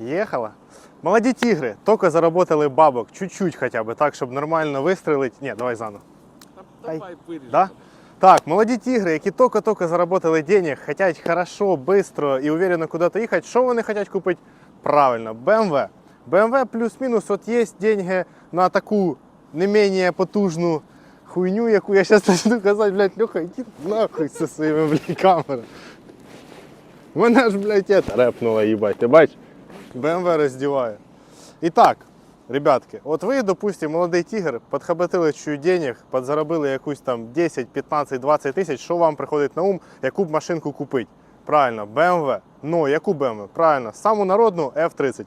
Ехала. Молоді тігри, тільки заработали бабок, чуть-чуть хоча б, так, щоб нормально вистрелити. Ні, давай заново. Давай виріжемо. Да? Так, молоді тігри, які тільки-тільки заработали денег, хочуть хорошо, быстро і уверенно куди-то їхати. Що вони хочуть купити? Правильно, BMW. BMW плюс-мінус, от є деньги на таку не менее потужну хуйню, яку я зараз почну казати, блядь, Льоха, іди нахуй зі своїми, блядь, камерами. Мене ж, блядь, это репнуло, їбать, ти бачиш? BMW роздіває. І так, ребятки, от ви, допустим, молодий тігр, підхабатили чуть денег, підзаробили якусь там 10, 15, 20 тисяч, що вам приходить на ум, яку б машинку купити? Правильно, BMW. Ну, яку BMW? Правильно, саму народну F30.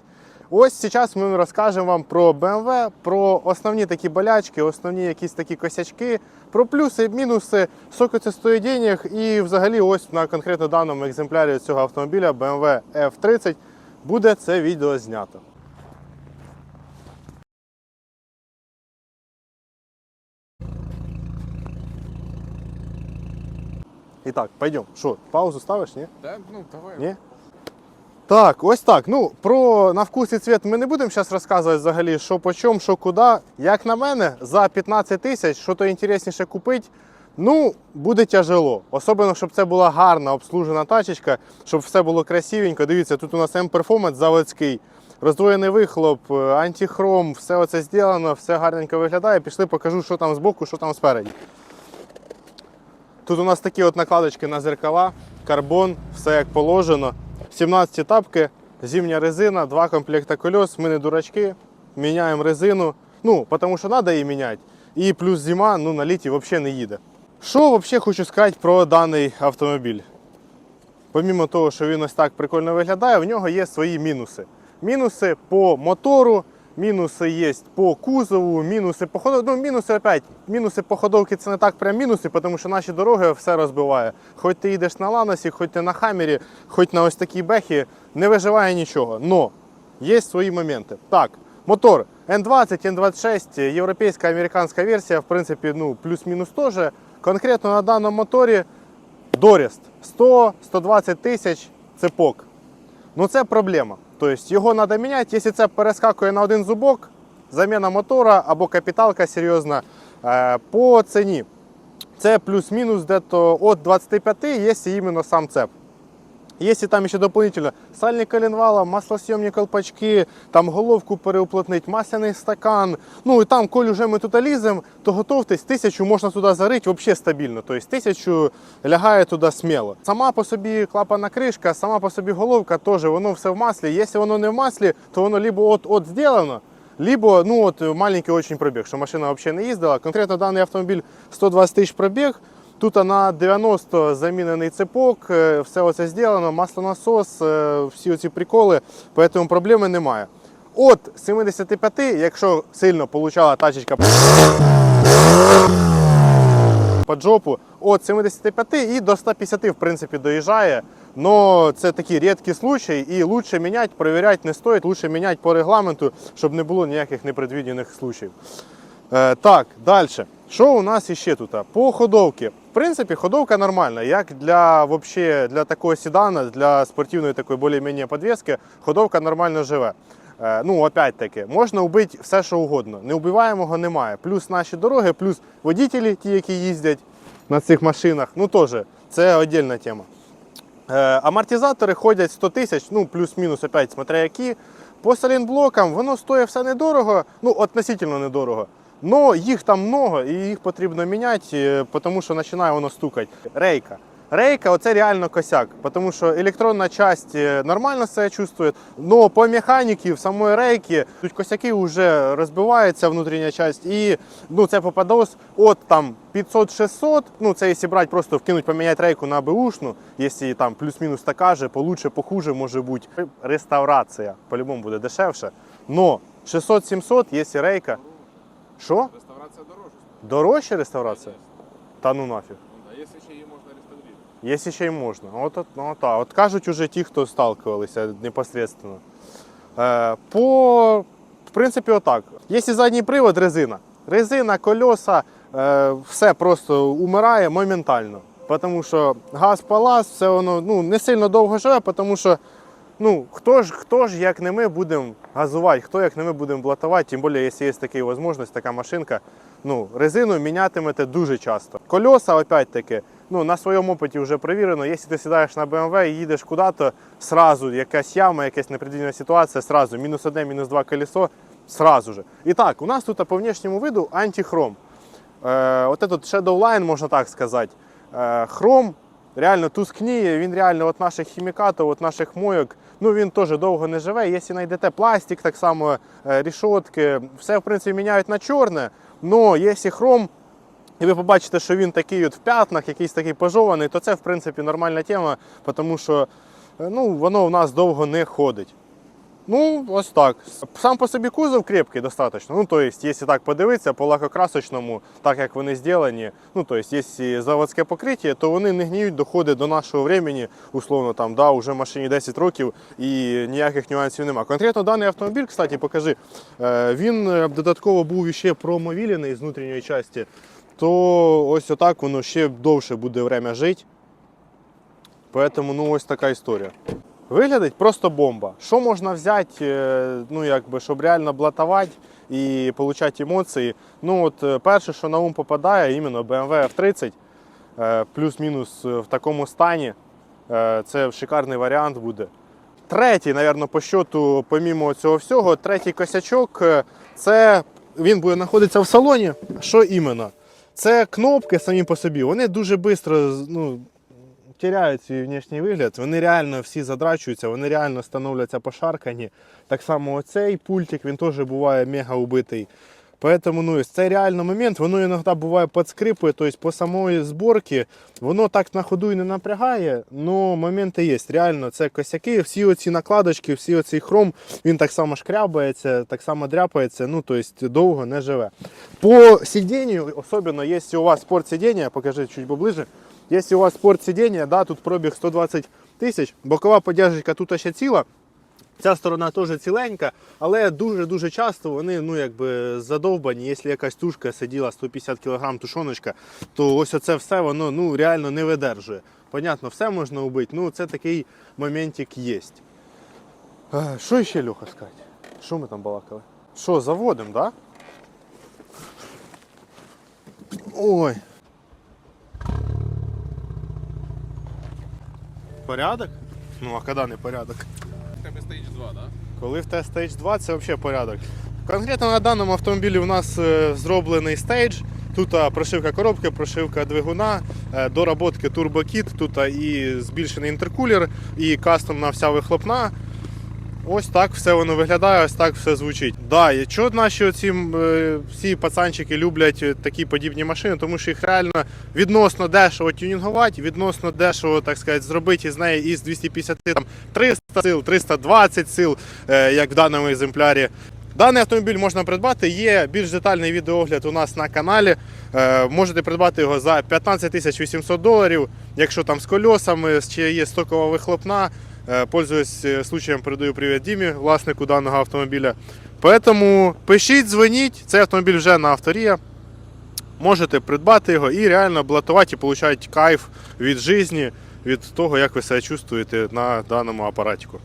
Ось зараз ми розкажемо вам про BMW, про основні такі болячки, основні якісь такі косячки, про плюси, мінуси, скільки це стоїть денег, і взагалі ось на конкретно даному екземплярі цього автомобіля BMW F30 буде це відео знято. І так, пойдем. Що, паузу ставиш, ні? Да? Ну, давай. Ні? Так, ось так. Ну, про на вкус і цвіт ми не будемо зараз розказувати взагалі, що по чому, що куди. Як на мене, за 15 тисяч, що то інтересніше купити, ну, буде тяжело. Особливо, щоб це була гарна обслужена тачечка, щоб все було красивенько. Дивіться, тут у нас M-Performance заводський, роздвоєний вихлоп, е, антихром, все оце зроблено, все гарненько виглядає. Пішли, покажу, що там збоку, що там спереді. Тут у нас такі от накладочки на зеркала, карбон, все як положено. 17 тапки, зимня резина, два комплекта колес. Ми не дурачки, міняємо резину. Ну, тому що треба її міняти. І плюс зима, ну на літі взагалі не їде. Що взагалі хочу сказати про даний автомобіль? Помімо того, що він ось так прикольно виглядає, в нього є свої мінуси. Мінуси по мотору, мінуси є по кузову, мінуси по ходовці. Ну, мінуси опять. Мінуси по ходовці це не так прям мінуси, тому що наші дороги все розбиває. Хоч ти їдеш на ланосі, хоч ти на хамері, хоч на ось такій бехі, не виживає нічого. Но є свої моменти. Так, мотор N20, N26, європейська американська версія, в принципі, ну, плюс-мінус теж. Конкретно на даному моторі Доріст 100-120 тисяч цепок. Ну це проблема. Тобто його треба міняти, якщо це перескакує на один зубок, заміна мотора або капіталка серйозна е, по ціні. Це плюс-мінус дето від 25, якщо іменно сам цеп. Якщо там ще дополнительно сальник коленвала, маслосйомні колпачки, там головку переуплотнити, масляний стакан. Ну і там, коли вже ми тут ліземо, то готовтесь, тисячу можна туди зарити взагалі стабільно. Тобто тисячу лягає туди сміло. Сама по собі клапана кришка, сама по собі головка теж, воно все в маслі. Якщо воно не в маслі, то воно либо от-от зроблено, либо ну от маленький очень пробіг, що машина взагалі не їздила. Конкретно даний автомобіль 120 тисяч пробіг. Тут на 90 замінений цепок, е, все оце зроблено, маслонасос, е, всі оці приколи, тому проблеми немає. От 75, якщо сильно получала тачечка по джопу, от 75 і до 150 в принципі доїжджає. Но це такий рідкий случай, і лучше міняти, перевіряти не стоїть, лучше міняти по регламенту, щоб не було ніяких непредвідених случаїв. Е, так, далі. Що у нас іще тут? По ходовці. В принципі, ходовка нормальна. Як для, вообще, для такого седана, для спортивної такої більш-менш підвіски, ходовка нормально живе. Е, ну, опять-таки, можна вбити все, що угодно. Неубиваємого немає. Плюс наші дороги, плюс водителі, ті, які їздять на цих машинах, ну теж це окрема тема. Е, амортизатори ходять 100 тисяч, ну плюс-мінус, опять, смотря які. По салінблокам воно стоїть все недорого, ну, относительно недорого. Но їх там много і їх потрібно міняти, е, тому що починає воно стукати. Рейка. Рейка оце реально косяк, тому що електронна часть е, нормально себе чувствує, але по механіки в самої рейки тут косяки вже розбиваються внутрішня часть, і ну, це попадос от там 500-600, ну це якщо брати, просто вкинуть, поміняти рейку на беушну, якщо там плюс-мінус така же, получше, похуже може бути. Реставрація по-любому буде дешевше. Но 600-700, якщо рейка. Що? Реставрація дорожча. Дорожча реставрація? Та ну нафіг. Ну, якщо ще її можна реставрувати. Якщо ще й можна. От, от, ну, та. от кажуть уже ті, хто сталкивалися непосредственно. Е, по, в принципі, отак. Якщо задній привод, резина. Резина, кольоса, е, все просто умирає моментально. Тому що газ палас, все воно ну, не сильно довго живе, тому що Ну, хто ж, хто ж як не ми будемо газувати, хто як не ми будемо блатувати, тим більше, якщо є така можливість, така машинка. Ну, резину мінятимете дуже часто. Кольоса, опять-таки, ну, на своєму опиті вже перевірено, якщо ти сідаєш на BMW і їдеш куди-то, сразу якась яма, якась непредвидена ситуація, сразу мінус одне, мінус два колесо, сразу же. І так, у нас тут по внешньому виду антихром. Е, от этот Shadowline, можна так сказати. Е, хром реально тускніє, він реально от наших хімікатів, от наших мойок, ну він теж довго не живе. Якщо знайдете пластик, так само е, рішотки, все в принципі міняють на чорне. але якщо хром, і ви побачите, що він такий от в п'ятнах, якийсь такий пожований, то це в принципі нормальна тема, тому що е, ну, воно у нас довго не ходить. Ну, ось так. Сам по собі кузов крепкий достатньо. Ну, то есть, якщо так подивитися, по лакокрасочному, так як вони зроблені, ну, то есть, якщо заводське покриття, то вони не гніють, доходить до нашого времени, условно, там, да, вже машині 10 років і ніяких нюансів немає. Конкретно даний автомобіль, кстати, покажи, е, він е, додатково був ще промовілений з внутрішньої частини, то ось отак воно ще довше буде время жити. Поэтому, ну, ось така історія. Виглядить просто бомба. Що можна взяти, е, ну, якби, щоб реально блатувати і отримати емоції? Ну, от е, перше, що на ум попадає, іменно BMW F30, е, плюс-мінус в такому стані. Це шикарний варіант буде. Третій, напевно, по щоту, помімо цього всього, третій косячок це він буде знаходитися в салоні. Що іменно? Це кнопки самі по собі, вони дуже швидко ну, теряють свій внешній вигляд, вони реально всі задрачуються, вони реально становляться пошаркані. Так само оцей пультик, він теж буває мега убитий. Поэтому ну, цей реально момент, воно іноді буває підскрипує, тобто по самої зборки, воно так на ходу і не напрягає, але моменти є. Реально, це косяки, всі оці накладочки, всі оцей хром, він так само шкрябається, так само дряпається, ну, тобто довго не живе. По сидінню, особливо, якщо у вас спорт сидіння, покажи чуть поближе, Якщо у вас спорт сидіння, да, тут пробіг 120 тисяч, бокова подяжечка тут ще ціла. Ця сторона теж ціленька, але дуже-дуже часто вони ну, якби задовбані. Якщо якась тушка сиділа 150 кг тушоночка, то ось оце все воно ну, реально не видержує. Понятно, все можна убити, ну це такий моментик є. Що ще Льоха сказати? Що ми там балакали? Що, заводимо, так? Да? Ой. Порядок? Ну, а коли не порядок? В тебе Stage 2, да? Коли в тебе Stage 2, це взагалі порядок. Конкретно на даному автомобілі у нас е, зроблений стейдж. Тут прошивка коробки, прошивка двигуна, е, доработки турбокіт, тут і збільшений інтеркулер, і кастомна вся вихлопна. Ось так все воно виглядає, ось так все звучить. Да, і чого наші оці, е, всі пацанчики люблять е, такі подібні машини, тому що їх реально відносно дешево тюнінгувати, відносно дешево, так сказати, зробити із неї із 250 там 300 сил, 320 сил, е, як в даному екземплярі. Даний автомобіль можна придбати. Є більш детальний відеогляд у нас на каналі. Е, можете придбати його за 15 тисяч 800 доларів. Якщо там з кольосами, ще є стокова вихлопна. Е, Пользуюсь е, случаєм, передаю привіт Дімі, власнику даного автомобіля. Поэтому пишіть, дзвоніть. Цей автомобіль вже на авторія. Можете придбати його і реально блатувати і отримати кайф від житті, від того, як ви себе чувствуєте на даному апаратіку.